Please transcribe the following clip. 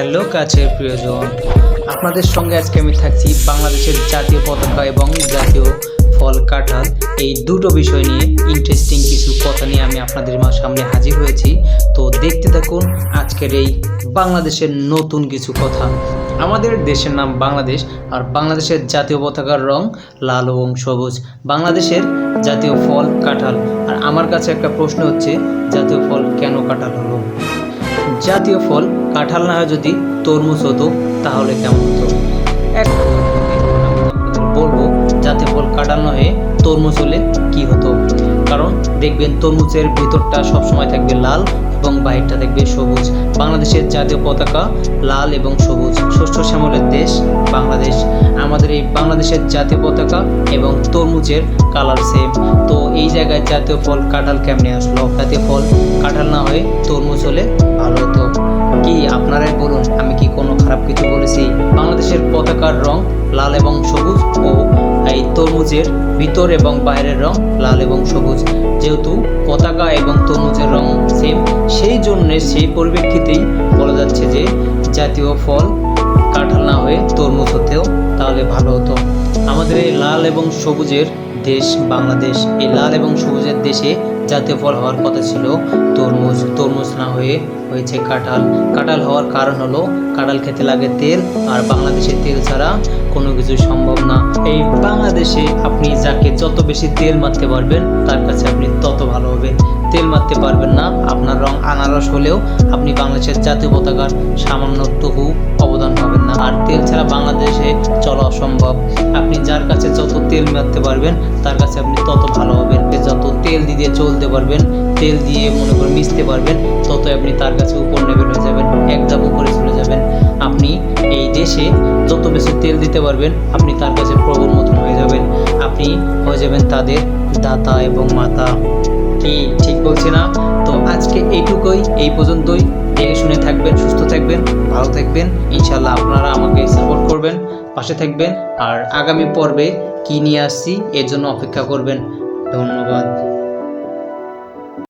Hello কাছের প্রিয়জন, আপনাদের সঙ্গে আজকে আমি থাকছি বাংলাদেশের জাতীয় পতাকা এবং জাতীয় ফল কাঁঠাল। এই দুটো বিষয় নিয়ে ইন্টারেস্টিং কিছু কথা নিয়ে আমি আপনাদের সামনে হাজির হয়েছি। তো দেখতে থাকুন আজকের এই বাংলাদেশের নতুন কিছু কথা। আমাদের দেশের নাম বাংলাদেশ, আর বাংলাদেশের জাতীয় পতাকার রং লাল এবং সবুজ। বাংলাদেশের জাতীয় ফল কাঁঠাল। আর আমার কাছে একটা প্রশ্ন হচ্ছে, জাতীয় ফল কেন কাঁঠাল হলো? জাতীয় ফল, কাঁঠাল না হয় যদি তরমুজ হতো, তাহলে কেমন হতো? এক বলব, জাতীয় ফল, কাঁঠাল না হয়ে তরমুজ হলে দেখবেন তরমুজের ভিতরটা সবসময় থাকবে লাল এবং বাহিরটা থাকবে সবুজ। বাংলাদেশের জাতীয় পতাকা লাল এবং সবুজ। শস্য শ্যামলের দেশ বাংলাদেশ। আমাদের এই বাংলাদেশের জাতীয় পতাকা এবং তরমুজের কালার সেম তো এই জায়গায় জাতীয় ফল, কাঁঠাল কেমনে আসলো? জাতীয় ফল, কাঁঠাল না হয়ে তরমুজ হলে ভালো হতো। কি আপনারাই বলুন, আমি কি কোনো খারাপ কিছু বলেছি? বাংলাদেশের পতাকার রং লাল এবং সবুজ ও এই তরমুজের ভিতর এবং বাইরের রং লাল এবং সবুজ। যেহেতু পতাকা এবং তরমুজের রং সেম সেই জন্যে সেই পরিপ্রেক্ষিতেই বলা যাচ্ছে যে জাতীয় ফল কাঁঠাল না হয়ে তরমুজ হতেও তাহলে ভালো হতো। আমাদের এই লাল এবং সবুজের দেশ বাংলাদেশ। এই লাল এবং সবুজের দেশে জাতীয় ফল হওয়ার কথা ছিল তরমুজ। তরমুজ না হয়ে হয়েছে কাঁঠাল। কাঁঠাল হওয়ার কারণ হলো কাঁঠাল খেতে লাগে তেল, আর বাংলাদেশে তেল ছাড়া কোনো কিছু সম্ভব না। এই বাংলাদেশে আপনি যাকে যত বেশি তেল মারতে পারবেন, তার কাছে আপনি তত ভালো হবেন তেল মারতে পারবেন না, আপনার রং আনারস হলেও আপনি বাংলাদেশের জাতীয় পতাকার সামান্যটুকু অবদান পাবেন না। আর তেল ছাড়া বাংলাদেশে চলা অসম্ভব। আপনি যার কাছে যত তেল মারতে পারবেন, তার কাছে আপনি তত ভালো হবেন। যত তেল দিয়ে চলতে পারবেন, তেল দিয়ে মনে করে মিশতে পারবেন তত আপনি তার কাছে উপর লেভেল হয়ে যাবেন এক উপরে চলে যাবেন। আপনি এই দেশে যত বেশি তেল দিতে পারবেন, আপনি তার কাছে প্রবল মতন হয়ে যাবেন। আপনি হয়ে যাবেন তাদের দাতা এবং মাতা। কি ঠিক বলছি না? তো আজকে এইটুকুই, এই পর্যন্তই। দেখে শুনে থাকবেন, সুস্থ থাকবেন, ভালো থাকবেন। ইনশাল্লাহ আপনারা আমাকে সাপোর্ট করবেন, পাশে থাকবেন। আর আগামী পর্বে কি নিয়ে আসছি, এর জন্য অপেক্ষা করবেন। ধন্যবাদ।